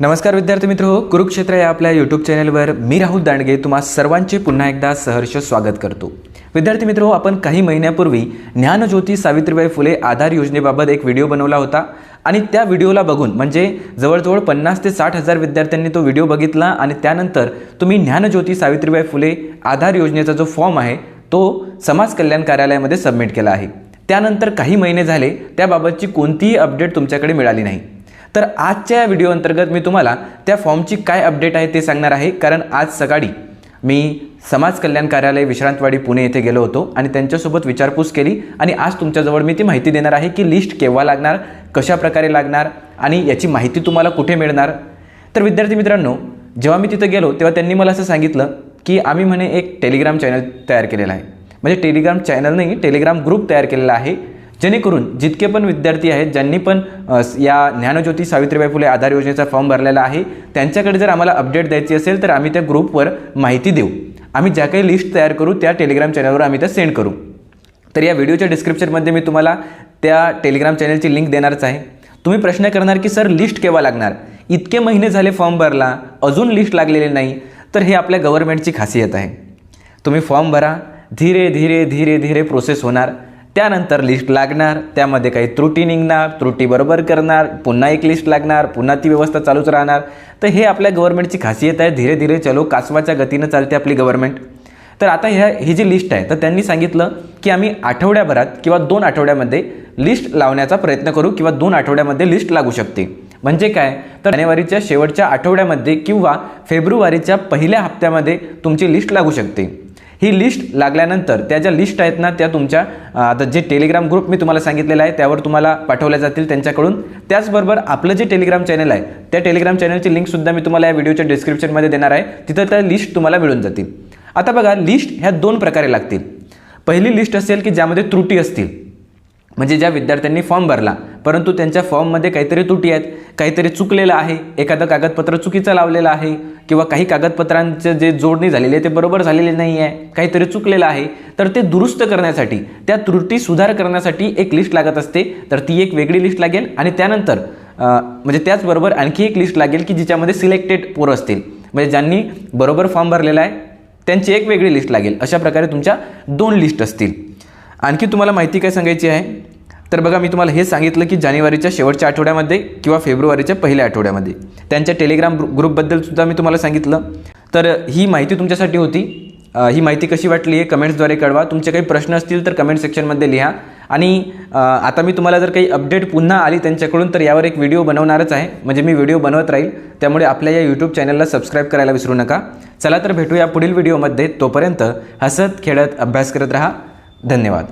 नमस्कार विद्यार्थी मित्र हो कुरुक्षेत्र या आपल्या यूट्यूब चॅनलवर मी राहुल दांडगे तुम्हा सर्वांचे पुन्हा एकदा सहर्ष स्वागत करतो. विद्यार्थी मित्र हो आपण काही महिन्यापूर्वी ज्ञानज्योती सावित्रीबाई फुले आधार योजनेबाबत एक व्हिडिओ बनवला होता आणि त्या व्हिडिओला बघून म्हणजे जवळजवळ पन्नास ते साठ हजार विद्यार्थ्यांनी तो व्हिडिओ बघितला आणि त्यानंतर तुम्ही ज्ञानज्योती सावित्रीबाई फुले आधार योजनेचा जो फॉर्म आहे तो समाज कल्याण कार्यालयामध्ये सबमिट केला आहे. त्यानंतर काही महिने झाले त्याबाबतची कोणतीही अपडेट तुमच्याकडे मिळाली नाही. तर आजच्या या व्हिडिओ अंतर्गत मी तुम्हाला त्या फॉर्मची काय अपडेट आहे ते सांगणार आहे. कारण आज सकाळी मी समाज कल्याण कार्यालय विश्रांतवाडी पुणे येथे गेलो होतो आणि त्यांच्यासोबत विचारपूस केली आणि आज तुमच्याजवळ मी ती माहिती देणार आहे की लिस्ट केव्हा लागणार कशा प्रकारे लागणार आणि याची माहिती तुम्हाला कुठे मिळणार. तर विद्यार्थी मित्रांनो जेव्हा मी तिथं गेलो तेव्हा त्यांनी मला असं सांगितलं की आम्ही म्हणे एक टेलिग्राम चॅनल तयार केलेला आहे. म्हणजे टेलिग्राम चॅनल नाही टेलिग्राम ग्रुप तयार केलेला आहे. जेणेकरून जितके पण विद्यार्थी आहेत ज्यांनी पण या ज्ञानज्योती सावित्रीबाई फुले आधार योजनेचा फॉर्म भरलेला आहे त्यांच्याकडे जर आम्हाला अपडेट द्यायची असेल तर आम्ही त्या ग्रुपवर माहिती देऊ. आम्ही ज्या काही लिस्ट तयार करू त्या टेलिग्राम चॅनलवर आम्ही त्या सेंड करू. तर या व्हिडिओच्या डिस्क्रिप्शनमध्ये मी तुम्हाला त्या टेलिग्राम चॅनलची लिंक देणारच आहे. तुम्ही प्रश्न करणार की सर लिस्ट केव्हा लागणार? इतके महिने झाले फॉर्म भरला अजून लिस्ट लागलेली नाही. तर हे आपल्या गव्हर्नमेंटची खासियत आहे. तुम्ही फॉर्म भरा धीरे धीरे धीरे धीरे प्रोसेस होणार. त्यानंतर लिस्ट लागणार त्यामध्ये काही त्रुटी निघणार त्रुटी बरोबर करणार पुन्हा एक लिस्ट लागणार पुन्हा ती व्यवस्था चालूच राहणार. तर हे आपल्या गव्हर्नमेंटची खासियत आहे धीरे धीरे चलो कासवाच्या गतीनं चालते आपली गव्हर्नमेंट. तर आता ह्या ही जी लिस्ट आहे तर त्यांनी सांगितलं की आम्ही आठवड्याभरात किंवा दोन आठवड्यामध्ये लिस्ट लावण्याचा प्रयत्न करू किंवा दोन आठवड्यामध्ये लिस्ट लागू शकते. म्हणजे काय? तर जानेवारीच्या शेवटच्या आठवड्यामध्ये किंवा फेब्रुवारीच्या पहिल्या हप्त्यामध्ये तुमची लिस्ट लागू शकते. ही लिस्ट लागल्यानंतर त्या ज्या लिस्ट आहेत ना त्या तुमच्या आता जे टेलिग्राम ग्रुप मी तुम्हाला सांगितलेलं आहे त्यावर तुम्हाला पाठवल्या जातील त्यांच्याकडून. त्याचबरोबर आपलं जे टेलिग्राम चॅनल आहे त्या टेलिग्राम चॅनलची लिंकसुद्धा मी तुम्हाला या व्हिडिओच्या डिस्क्रिप्शनमध्ये देणार आहे. तिथं त्या लिस्ट तुम्हाला मिळून जातील. आता बघा लिस्ट ह्या दोन प्रकारे लागतील. पहिली लिस्ट असेल की ज्यामध्ये त्रुटी असतील. म्हणजे ज्या विद्यार्थ्यांनी फॉर्म भरला परंतु त्यांच्या फॉर्ममध्ये काहीतरी त्रुटी आहेत काहीतरी चुकलेलं आहे एखादं कागदपत्र चुकीचं लावलेलं आहे किंवा काही कागदपत्रांचं जे जोडणी झालेली आहे ते बरोबर झालेले नाही आहे काहीतरी चुकलेलं आहे तर ते दुरुस्त करण्यासाठी त्या त्रुटी सुधार करण्यासाठी एक लिस्ट लागत असते तर ती एक वेगळी लिस्ट लागेल आणि त्यानंतर म्हणजे त्याचबरोबर आणखी एक लिस्ट लागेल की जिच्यामध्ये सिलेक्टेड पोरं असतील. म्हणजे ज्यांनी बरोबर फॉर्म भरलेला आहे त्यांची एक वेगळी लिस्ट लागेल. अशा प्रकारे तुमच्या दोन लिस्ट असतील. आणखी तुम्हाला माहिती काय सांगायची आहे? तर बघा मी तुम्हाला हे सांगितलं की जानेवारीच्या शेवटच्या आठवड्यामध्ये किंवा फेब्रुवारीच्या पहिल्या आठवड्यामध्ये. त्यांच्या टेलिग्राम ग्रुपबद्दल सुद्धा मी तुम्हाला सांगितलं. तर ही माहिती तुमच्यासाठी होती. ही माहिती कशी वाटली आहे कमेंट्सद्वारे कळवा. तुमचे काही प्रश्न असतील तर कमेंट सेक्शनमध्ये लिहा. आणि आता मी तुम्हाला जर काही अपडेट पुन्हा आली त्यांच्याकडून तर यावर एक व्हिडिओ बनवणारच आहे. म्हणजे मी व्हिडिओ बनवत राहील. त्यामुळे आपल्या या यूट्यूब चॅनलला सबस्क्राईब करायला विसरू नका. चला तर भेटूया पुढील व्हिडिओमध्ये. तोपर्यंत हसत खेळत अभ्यास करत राहा. धन्यवाद.